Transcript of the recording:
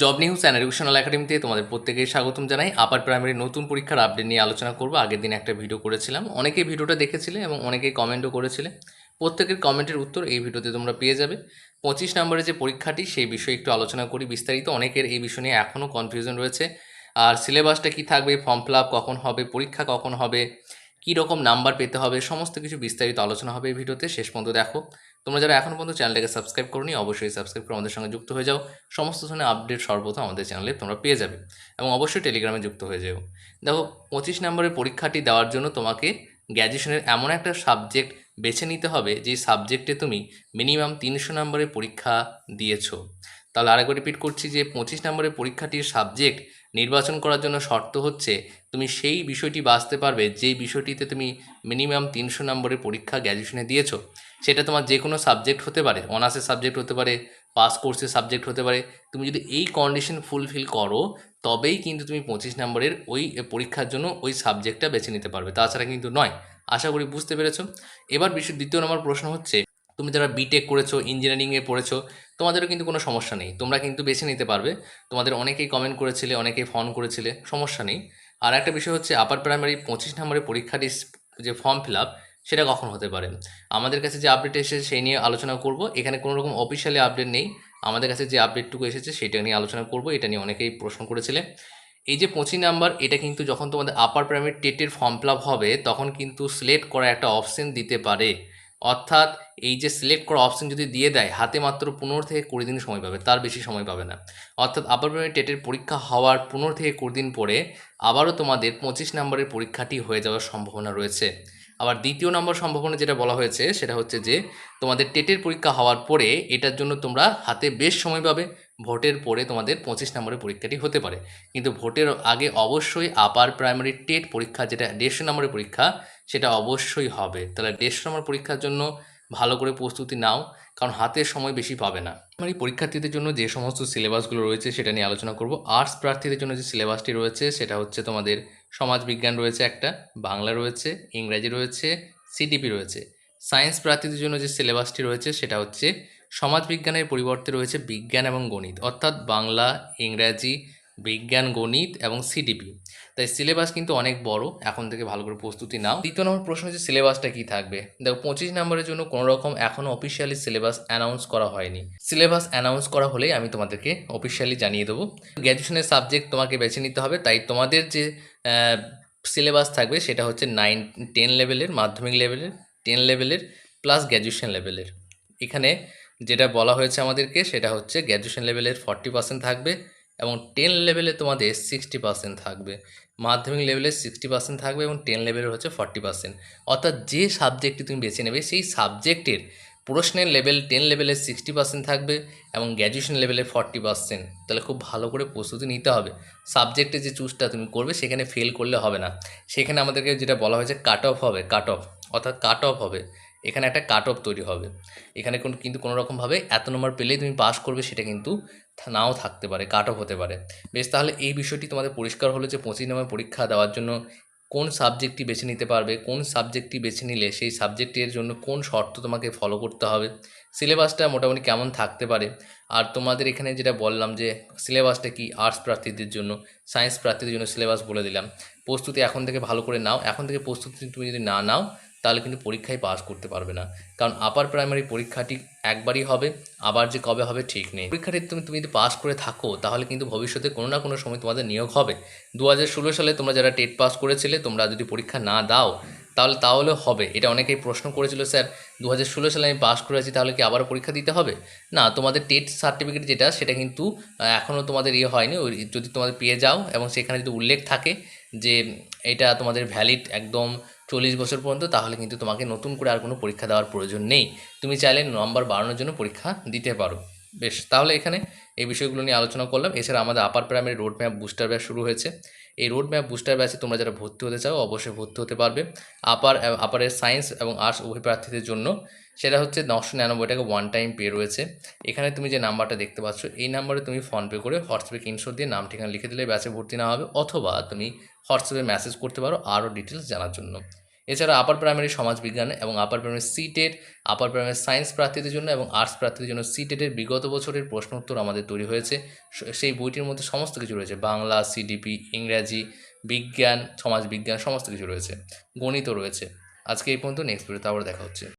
Job news and educational একাডেমিতে তোমাদের প্রত্যেকেই স্বাগতম জানাই। আপার প্রাইমারি নতুন পরীক্ষার আপডেট নিয়ে আলোচনা করব। আগের দিন একটা ভিডিও করেছিলাম। অনেকেই ভিডিওটা দেখেছিলে এবং অনেকেই কমেন্টও করেছিলে। প্রত্যেকের কমেন্টের উত্তর এই ভিডিওতে তোমরা পেয়ে যাবে। পঁচিশ নম্বরের যে পরীক্ষাটি, সেই বিষয়ে একটু আলোচনা করি বিস্তারিত। অনেকের এই বিষয় নিয়ে এখনও কনফিউশন রয়েছে। আর সিলেবাসটা কি থাকবে? ফর্ম ফিল কখন হবে? পরীক্ষা কখন হবে? কী রকম নাম্বার পেতে হবে, সমস্ত কিছু বিস্তারিত আলোচনা হবে এই ভিডিওতে। শেষ পর্যন্ত দেখো। তোমরা যারা এখন পর্যন্ত চ্যানেলটাকে সাবস্ক্রাইব করনি, অবশ্যই সাবস্ক্রাইব করে আমাদের সঙ্গে যুক্ত হয়ে যাও। সমস্ত ধরনের আপডেট সর্বপ্রথম আমাদের চ্যানেলে তোমরা পেয়ে যাবে এবং অবশ্যই টেলিগ্রামে যুক্ত হয়ে যাও। দেখো, পঁচিশ নম্বরের পরীক্ষাটি দেওয়ার জন্য তোমাকে গ্র্যাজুয়েশনের এমন একটা সাবজেক্ট বেছে নিতে হবে, যে সাবজেক্টে তুমি মিনিমাম তিনশো নম্বরের পরীক্ষা দিয়েছ। তাহলে আরেকবার রিপিট করছি যে পঁচিশ নম্বরের পরীক্ষাটির সাবজেক্ট নির্বাচন করার জন্য শর্ত হচ্ছে, তুমি সেই বিষয়টি বাঁচতে পারবে যেই বিষয়টিতে তুমি মিনিমাম তিনশো নম্বরের পরীক্ষা গ্র্যাজুয়েশনে দিয়েছ। সেটা তোমার যে কোনো সাবজেক্ট হতে পারে অনার্সের সাবজেক্ট হতে পারে পাস কোর্সের সাবজেক্ট হতে পারে। তুমি যদি এই কন্ডিশন ফুলফিল করো, তবেই কিন্তু তুমি পঁচিশ নম্বরের ওই পরীক্ষার জন্য ওই সাবজেক্টটা বেছে নিতে পারবে। তাছাড়া কিন্তু নয়। আশা করি বুঝতে পেরেছ? এবার বিশ্ব দ্বিতীয় নম্বর প্রশ্ন হচ্ছে তুমি যারা বিটেক করেছ ইঞ্জিনিয়ারিংয়ে পড়েছো, তোমাদেরও কিন্তু কোনো সমস্যা নেই। তোমরা কিন্তু বেছে নিতে পারবে। তোমাদের অনেকেই কমেন্ট করেছিলে, অনেকেই ফোন করেছিলে, সমস্যা নেই। আর একটা বিষয় হচ্ছে আপার প্রাইমারি পঁচিশ নম্বরের পরীক্ষাটি যে ফর্ম ফিল আপ সেটা কখন হতে পারে? আমাদের কাছে যে আপডেট এসেছে, সেই নিয়ে আলোচনা করব। এখানে কোনো রকম অফিসিয়ালি আপডেট নেই। আমাদের কাছে যে আপডেটটুকু এসেছে, সেটা নিয়ে আলোচনা করব। এটা নিয়ে অনেকেই প্রশ্ন করেছিলে। এই যে পঁচিশ নাম্বার, এটা কিন্তু যখন তোমাদের আপার প্রাইমারি টেটের ফর্ম ফিল হবে, তখন কিন্তু সিলেক্ট করা একটা অপশন দিতে পারে। অর্থাৎ এই যে সিলেক্ট করা অপশন যদি দিয়ে দেয়, হাতে মাত্র পনেরো থেকে কুড়ি দিন সময় পাবে, তার বেশি সময় পাবে না। অর্থাৎ প্রাইমারি টেটের পরীক্ষা হওয়ার পনেরো থেকে কুড়ি দিন পরে আবারও তোমাদের পঁচিশ নম্বরের পরীক্ষাটি হয়ে যাওয়ার সম্ভাবনা রয়েছে। আবার দ্বিতীয় নম্বর সম্ভাবনা যেটা বলা হয়েছে, সেটা হচ্ছে যে তোমাদের টেটের পরীক্ষা হওয়ার পরে এটার জন্য তোমরা হাতে বেশ সময় পাবে ভোটের পরে তোমাদের পঁচিশ নম্বরের পরীক্ষাটি হতে পারে। কিন্তু ভোটের আগে অবশ্যই আপার প্রাইমারি টেট পরীক্ষা, যেটা দেড়শো নম্বরের পরীক্ষা সেটা অবশ্যই হবে। তাহলে দেড়শো নম্বর পরীক্ষার জন্য ভালো করে প্রস্তুতি নাও, কারণ হাতের সময় বেশি পাবে না। মানে পরীক্ষার্থীদের জন্য যে সমস্ত সিলেবাসগুলো রয়েছে সেটা নিয়ে আলোচনা করব। আর্টস প্রার্থীদের জন্য যে সিলেবাসটি রয়েছে সেটা হচ্ছে তোমাদের সমাজ বিজ্ঞান রয়েছে একটা, বাংলা রয়েছে, ইংরাজি রয়েছে সিডিপি রয়েছে। সায়েন্স প্রার্থীদের জন্য যে সিলেবাসটি রয়েছে সেটা হচ্ছে সমাজ বিজ্ঞানের পরিবর্তে রয়েছে বিজ্ঞান এবং গণিত। অর্থাৎ বাংলা, ইংরাজি বিজ্ঞান, গণিত এবং সিডিপি তাই সিলেবাস কিন্তু অনেক বড়, এখন থেকে ভালো করে প্রস্তুতি নাও। দ্বিতীয় নম্বর প্রশ্ন হচ্ছে সিলেবাসটা কী থাকবে? দেখো, পঁচিশ নম্বরের জন্য কোনো রকম এখনও অফিসিয়ালি সিলেবাস অ্যানাউন্স করা হয়নি। সিলেবাস অ্যানাউন্স করা হলেই আমি তোমাদেরকে অফিসিয়ালি জানিয়ে দেবো। গ্র্যাজুয়েশনের সাবজেক্ট তোমাকে বেছে নিতে হবে, তাই তোমাদের যে সিলেবাস থাকবে সেটা হচ্ছে নাইন টেন লেভেলের মাধ্যমিক লেভেলের টেন লেভেলের প্লাস গ্র্যাজুয়েশন লেভেলের এখানে যেটা বলা হয়েছে আমাদেরকে, সেটা হচ্ছে গ্র্যাজুয়েশন লেভেলের ফর্টি পার্সেন্ট থাকবে। এবং টেন লেভেলে তোমাদের সিক্সটি পার্সেন্ট থাকবে। মাধ্যমিক লেভেলে সিক্সটি পার্সেন্ট থাকবে এবং টেন লেভেলের হচ্ছে ফর্টি পার্সেন্ট অর্থাৎ যে সাবজেক্টটি তুমি বেছে নেবে, সেই সাবজেক্টের প্রশ্নের লেভেল টেন লেভেলে সিক্সটি পার্সেন্ট থাকবে এবং গ্র্যাজুয়েশন লেভেলে ফর্টি পার্সেন্ট তাহলে খুব ভালো করে প্রস্তুতি নিতে হবে। সাবজেক্টে যে চুজটা তুমি করবে, সেখানে ফেল করলে হবে না। সেখানে আমাদেরকে যেটা বলা হয়েছে কাট অফ হবে কাট অফ অর্থাৎ কাট অফ হবে। এখানে একটা কাট অফ তৈরি হবে। এখানে কোন কিন্তু কোনো রকমভাবে এত নম্বর পেলেই তুমি পাস করবে সেটা কিন্তু নাও থাকতে পারে কাট অফ হতে পারে। বেশ, তাহলে এই বিষয়টি তোমাদের পরিষ্কার হলো যে পঁচিশ নম্বর পরীক্ষা দেওয়ার জন্য কোন সাবজেক্টটি বেছে নিতে পারবে, কোন সাবজেক্টটি বেছে নিলে সেই সাবজেক্টের জন্য কোন শর্ত তোমাকে ফলো করতে হবে। সিলেবাসটা মোটামুটি কেমন থাকতে পারে? আর তোমাদের এখানে যেটা বললাম যে, সিলেবাসটা কি আর্টস প্রার্থীদের জন্য সায়েন্স প্রার্থীদের জন্য সিলেবাস বলে দিলাম। প্রস্তুতি এখন থেকে ভালো করে নাও। এখন থেকে প্রস্তুতি তুমি যদি না নাও, তাহলে কিন্তু পরীক্ষায় পাস করতে পারবে না। কারণ আপার প্রাইমারি পরীক্ষাটি একবারই হবে, আবার যে কবে হবে ঠিক নেই। পরীক্ষাটি তুমি তুমি যদি পাস করে থাকো, তাহলে কিন্তু ভবিষ্যতে কোনো না কোনো সময় তোমাদের নিয়োগ হবে। দু হাজার ষোলো সালে তোমরা যারা টেট পাস করেছিলে, তোমরা যদি পরীক্ষা না দাও তাহলে তাহলে হবে। এটা অনেকেই প্রশ্ন করেছিল, স্যার দু হাজার ষোলো সালে আমি পাস করেছি, তাহলে কি আবারও পরীক্ষা দিতে হবে? না, তোমাদের টেট সার্টিফিকেট যেটা, সেটা কিন্তু এখনও তোমাদের ইয়ে হয়নি। ওই যদি তোমাদের পেয়ে যাও, এবং সেখানে যদি উল্লেখ থাকে যে এটা তোমাদের ভ্যালিড একদম চল্লিশ বছর পর্যন্ত, তাহলে কিন্তু তোমাকে নতুন করে আর কোনো পরীক্ষা দেওয়ার প্রয়োজন নেই। তুমি চাইলে নম্বর বাড়ানোর জন্য পরীক্ষা দিতে পারো। বেশ, তাহলে এখানে এই বিষয়গুলো নিয়ে আলোচনা করলাম। এছাড়া আমাদের upper primary road map booster batch শুরু হয়েছে। এই রোড ম্যাপ বুস্টার ব্যাচে তোমরা যারা ভর্তি হতে চাও, অবশ্যই ভর্তি হতে পারবে আপার আপারের সায়েন্স এবং আর্টস উভয় প্রার্থীদের জন্য। সেটা হচ্ছে নশো নিরানব্বই টাকা ওয়ান টাইম পে রয়েছে। এখানে তুমি যে নাম্বারটা দেখতে পাচ্ছ, এই নাম্বারে তুমি ফোনপে করে হোয়াটসঅ্যাপে কিনশোর দিয়ে নাম ঠিকানা লিখে দিলে ব্যাচে ভর্তি না হবে, অথবা তুমি হোয়াটসঅ্যাপে মেসেজ করতে পারো আরও ডিটেলস জানার জন্য। এছাড়া আপার প্রাইমারি সমাজবিজ্ঞান এবং upper primary CTET upper primary science প্রার্থীদের জন্য এবং আর্টস প্রার্থীদের জন্য সিটেটের বিগত বছরের প্রশ্ন উত্তর আমাদের তৈরি হয়েছে। সেই বইটির মধ্যে সমস্ত কিছু রয়েছে। বাংলা সিডিপি ইংরাজি, বিজ্ঞান সমাজবিজ্ঞান সমস্ত কিছু রয়েছে। গণিতও রয়েছে। আজকে এই পর্যন্ত নেক্সট ভিডিওতে আবার দেখা হচ্ছে।